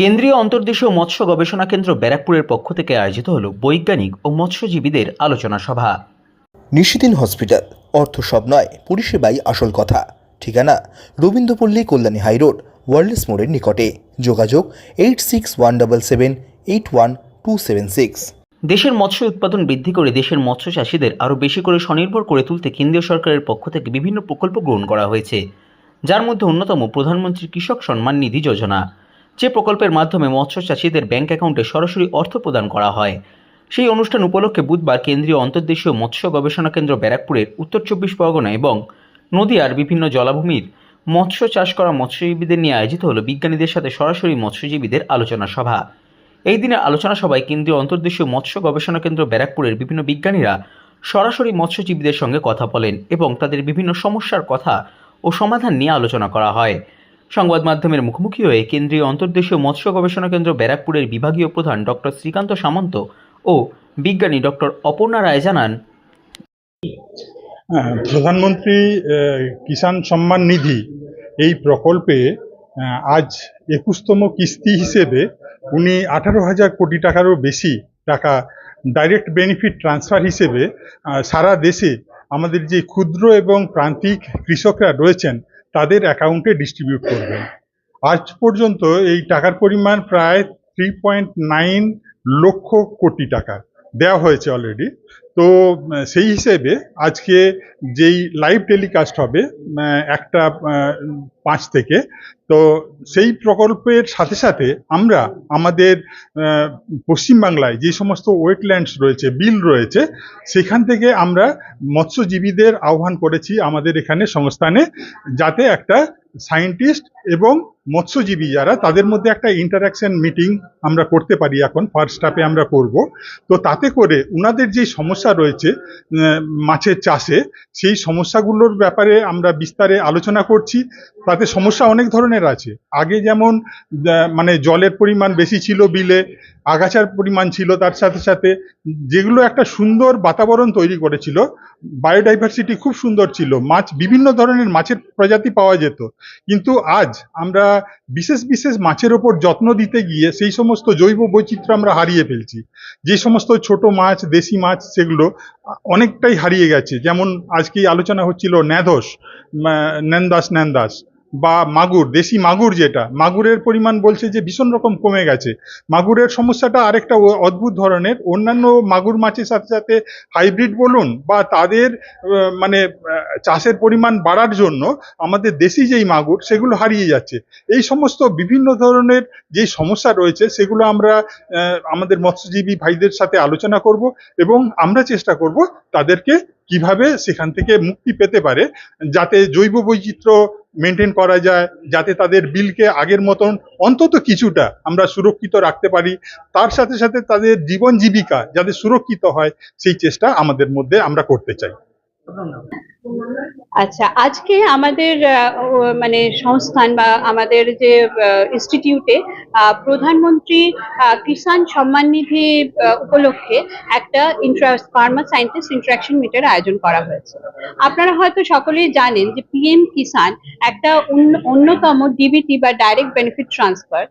কেন্দ্রীয় অন্তর্দেশীয় মৎস্য গবেষণা কেন্দ্র ব্যারাকপুরের পক্ষ থেকে আয়োজিত হল বৈজ্ঞানিক ও মৎস্যজীবীদের আলোচনা সভা। নিশিদিন হসপিটাল অর্থ সব নয় পরিষেবাই আসল কথা। ঠিকানা রবীন্দ্রপল্লী কল্যাণী হাইরোড ওয়ার্ল্ডস মোড়ের নিকটে। যোগাযোগ eight six one double seven eight one two seven six. দেশের মৎস্য উৎপাদন বৃদ্ধি করে দেশের মৎস্য চাষীদের আরও বেশি করে স্বনির্ভর করে তুলতে কেন্দ্রীয় সরকারের পক্ষ থেকে বিভিন্ন প্রকল্প গ্রহণ করা হয়েছে যার মধ্যে অন্যতম প্রধানমন্ত্রী কৃষক সম্মান নিধি যোজনা। যে প্রকল্পের মাধ্যমে মৎস্য চাষীদের ব্যাংক অ্যাকাউন্টে সরাসরি অর্থ প্রদান করা হয়। সেই অনুষ্ঠান উপলক্ষে বুধবার কেন্দ্রীয় অন্তর্দেশীয় মৎস্য গবেষণা কেন্দ্র ব্যারাকপুরের উত্তর চব্বিশ পরগনা এবং নদিয়ার বিভিন্ন জলাভূমির মৎস্য চাষ করা মৎস্যজীবীদের নিয়ে আয়োজিত হলো বিজ্ঞানীদের সাথে সরাসরি মৎস্যজীবীদের আলোচনা সভা। এই দিনের আলোচনা সভায় কেন্দ্রীয় অন্তর্দেশীয় মৎস্য গবেষণা কেন্দ্র ব্যারাকপুরের বিভিন্ন বিজ্ঞানীরা সরাসরি মৎস্যজীবীদের সঙ্গে কথা বলেন এবং তাদের বিভিন্ন সমস্যার কথা ও সমাধান নিয়ে আলোচনা করা হয়। সংবাদ মাধ্যমের মুখোমুখি হয়ে কেন্দ্রীয় অন্তর্দেশীয় মৎস্য গবেষণা কেন্দ্র ব্যারাকপুরের বিভাগীয় প্রধান ডক্টর শ্রীকান্ত সামন্ত ও বিজ্ঞানী ডক্টর অপর্ণা রায় জানান। প্রধানমন্ত্রী কিষাণ সম্মান নিধি এই প্রকল্পে আজ একুশতম কিস্তি হিসেবে উনি আঠারো হাজার কোটি টাকারও বেশি টাকা ডাইরেক্ট বেনিফিট ট্রান্সফার হিসেবে সারা দেশে আমাদের যে ক্ষুদ্র এবং প্রান্তিক কৃষকরা রয়েছেন তাদের অ্যাকাউন্টে ডিস্ট্রিবিউট করবেন। আজ পর্যন্ত এই টাকার পরিমাণ প্রায় three point nine lakh crore টাকা দেওয়া হয়েছে অলরেডি তো সেই হিসেবে আজকে যেই লাইভ টেলিকাস্ট হবে একটা পাঁচ থেকে, তো সেই প্রকল্পের সাথে সাথে আমরা আমাদের পশ্চিমবাংলায় যে সমস্ত ওয়েটল্যান্ডস রয়েছে, বিল রয়েছে, সেখান থেকে আমরা মৎস্যজীবীদের আহ্বান করেছি আমাদের এখানে সংস্থানে, যাতে একটা সায়েন্টিস্ট এবং মৎস্যজীবী যারা, তাদের মধ্যে একটা ইন্টারাকশন মিটিং আমরা করতে পারি এখন ফার্স্ট স্টাপে আমরা করব। তো তাতে করে উনাদের যে সমস্যা রয়েছে মাছের চাষে, সেই সমস্যাগুলোর ব্যাপারে আমরা বিস্তারে আলোচনা করছি। তাতে সমস্যা অনেক ধরনের আছে। আগে যেমন মানে জলের পরিমাণ বেশি ছিল বিলে, আগাছার পরিমাণ ছিল তার সাথে সাথে, যেগুলো একটা সুন্দর বাতাবরণ তৈরি করেছিল বায়োডাইভার্সিটি খুব সুন্দর ছিল। মাছ, বিভিন্ন ধরনের মাছের প্রজাতি পাওয়া যেত। কিন্তু আজ আমরা বিশেষ বিশেষ মাছের ওপর যত্ন দিতে গিয়ে সেই সমস্ত জৈব বৈচিত্র্য আমরা হারিয়ে ফেলছি। যে সমস্ত ছোট মাছ, দেশি মাছ সেগুলো অনেকটাই হারিয়ে গেছে। যেমন আজকেই আলোচনা হচ্ছিল ন্যাধস ন্যান্দাস ন্যান্দাস। বা মাগুর, দেশি মাগুর যেটা, মাগুরের পরিমাণ বলছে যে ভীষণ রকম কমে গেছে। মাগুরের সমস্যাটা আরেকটা অদ্ভুত ধরনের, অন্যান্য মাগুর মাছের সাথে সাথে হাইব্রিড বলুন বা তাদের মানে চাষের পরিমাণ বাড়ার জন্য আমাদের দেশি যেই মাগুর, সেগুলো হারিয়ে যাচ্ছে। এই সমস্ত বিভিন্ন ধরনের যে সমস্যা রয়েছে, সেগুলো আমরা আমাদের মৎস্যজীবী ভাইদের সাথে আলোচনা করব এবং আমরা চেষ্টা করব তাদেরকে কীভাবে সেখান থেকে মুক্তি পেতে পারে, যাতে জৈব বৈচিত্র্য মেনটেন করা যায়, যাতে তাদের বিলকে আগের মতন অন্তত কিছুটা আমরা সুরক্ষিত রাখতে পারি। তার সাথে সাথে তাদের জীবন জীবিকা যাতে সুরক্ষিত হয়, সেই চেষ্টা আমাদের মধ্যে আমরা করতে চাই। আচ্ছা আজকে আমাদের মানে সংস্থান বা আমাদের যে ইনস্টিটিউটে প্রধানমন্ত্রী কিষাণ সম্মান নিধি উপলক্ষে একটা ফার্মার সায়েন্টিস্ট ইন্টারাকশন মিটের আয়োজন করা হয়েছে। আপনারা হয়তো সকলেই জানেন যে পিএম কিষাণ একটা অন্যতম ডিবিটি বা ডাইরেক্ট বেনিফিট ট্রান্সফার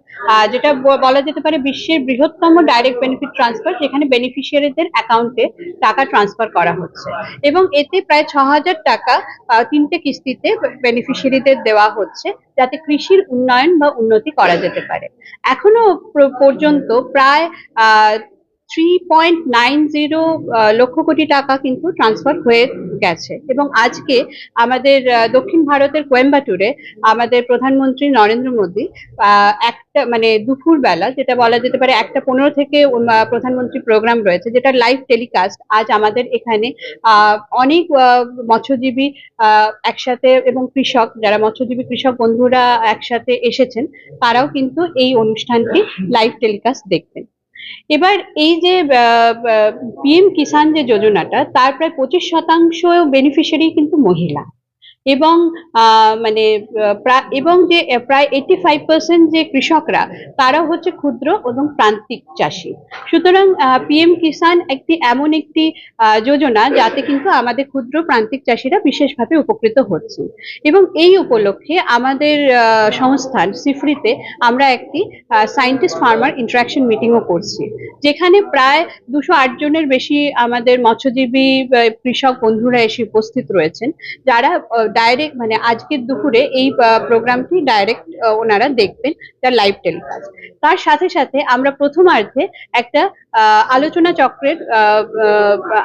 যেটা বলা যেতে পারে বিশ্বের বৃহত্তম ডাইরেক্ট বেনিফিট ট্রান্সফার যেখানে বেনিফিশিয়ারিদের অ্যাকাউন্টে টাকা ট্রান্সফার করা হচ্ছে। এবং এতে প্রায় ছ হাজার টাকা তিনটে কিস্তিতে বেনিফিশিয়ারিদের দেওয়া হচ্ছে যাতে কৃষির উন্নয়ন বা উন্নতি করা যেতে পারে। এখনও পর্যন্ত প্রায় three point nine zero lakh crore টাকা কিন্তু ট্রান্সফার হয়ে গেছে। এবং আজকে আমাদের দক্ষিণ ভারতের কোয়েম্বাটুরে আমাদের প্রধানমন্ত্রী নরেন্দ্র মোদী একটা মানে দুপুর বেলা যেটা বলা যেতে পারে একটা পনেরো থেকে প্রধানমন্ত্রী প্রোগ্রাম রয়েছে, যেটা লাইভ টেলিকাস্ট আজ আমাদের এখানে অনেক মৎস্যজীবী একসাথে এবং কৃষক, যারা মৎস্যজীবী কৃষক বন্ধুরা একসাথে এসেছেন, তারাও কিন্তু এই অনুষ্ঠানটি লাইভ টেলিকাস্ট দেখবেন। এবার এই যে পিএম কিষাণ যে যোজনাটা তার প্রায় পঁচিশ শতাংশ বেনিফিশিয়ারি কিন্তু মহিলা। এবং মানে আহ, প্রা- এবং যে প্রায় এইটি যে কৃষকরা তারা হচ্ছে ক্ষুদ্র এবং প্রান্তিক চাষি। সুতরাং পিএম কিষাণ একটি এমন একটি যোজনা যাতে কিন্তু আমাদের ক্ষুদ্র প্রান্তিক চাষিরা বিশেষভাবে উপকৃত হচ্ছে। এবং এই উপলক্ষে আমাদের সংস্থান সিফরিতে আমরা একটি সায়েন্টিস্ট ফার্মার ইন্টারাকশন মিটিংও করছি। যেখানে প্রায় দুশো আট জনের বেশি আমাদের মৎস্যজীবী কৃষক বন্ধুরা এসে উপস্থিত রয়েছেন যারা ডাইরেক্ট মানে আজকের দুপুরে এই প্রোগ্রামটি ডাইরেক্ট ওনারা দেখবেন তার লাইভ টেলিকাস্ট তার সাথে সাথে আমরা প্রথমার্ধে একটা আলোচনা চক্রের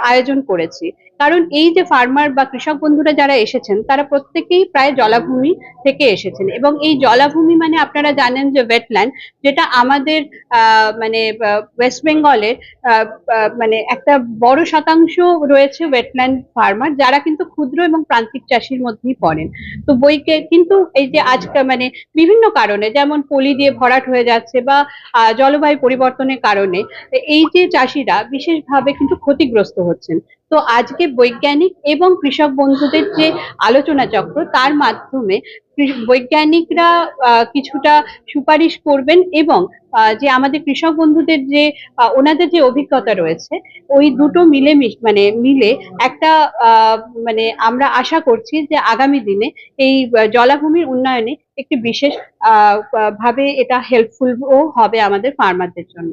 আয়োজন করেছি। কারণ এই যে ফার্মার বা কৃষক বন্ধুরা যারা এসেছেন, তারা প্রত্যেকেই প্রায় জলাভূমি থেকে এসেছেন। এবং এই জলাভূমি মানে আপনারা জানেন যে ওয়েটল্যান্ড যেটা আমাদের মানে ওয়েস্ট বেঙ্গলের মানে একটা বড় শতাংশ রয়েছে ওয়েটল্যান্ড ফার্মার যারা কিন্তু ক্ষুদ্র এবং প্রান্তিক চাষির মধ্যেই পড়েন? তো বইকে কিন্তু এই যে আজকাল মানে বিভিন্ন কারণে, যেমন পলি দিয়ে ভরাট হয়ে যাচ্ছে বা জলবায়ু পরিবর্তনের কারণে এই যে চাষিরা বিশেষভাবে কিন্তু ক্ষতিগ্রস্ত হচ্ছেন। তো আজকে বৈজ্ঞানিক এবং কৃষক বন্ধুদের যে আলোচনা চক্র তার মাধ্যমে বৈজ্ঞানিকরা কিছুটা সুপারিশ করবেন এবং যে আমাদের কৃষক বন্ধুদের যে ওনাদের যে অভিজ্ঞতা রয়েছে, ওই দুটো মিলে মানে মিলে একটা মানে আমরা আশা করছি যে আগামী দিনে এই জলাভূমির উন্নয়নে একটি বিশেষ ভাবে এটা হেল্পফুল ও হবে আমাদের ফার্মারদের জন্য।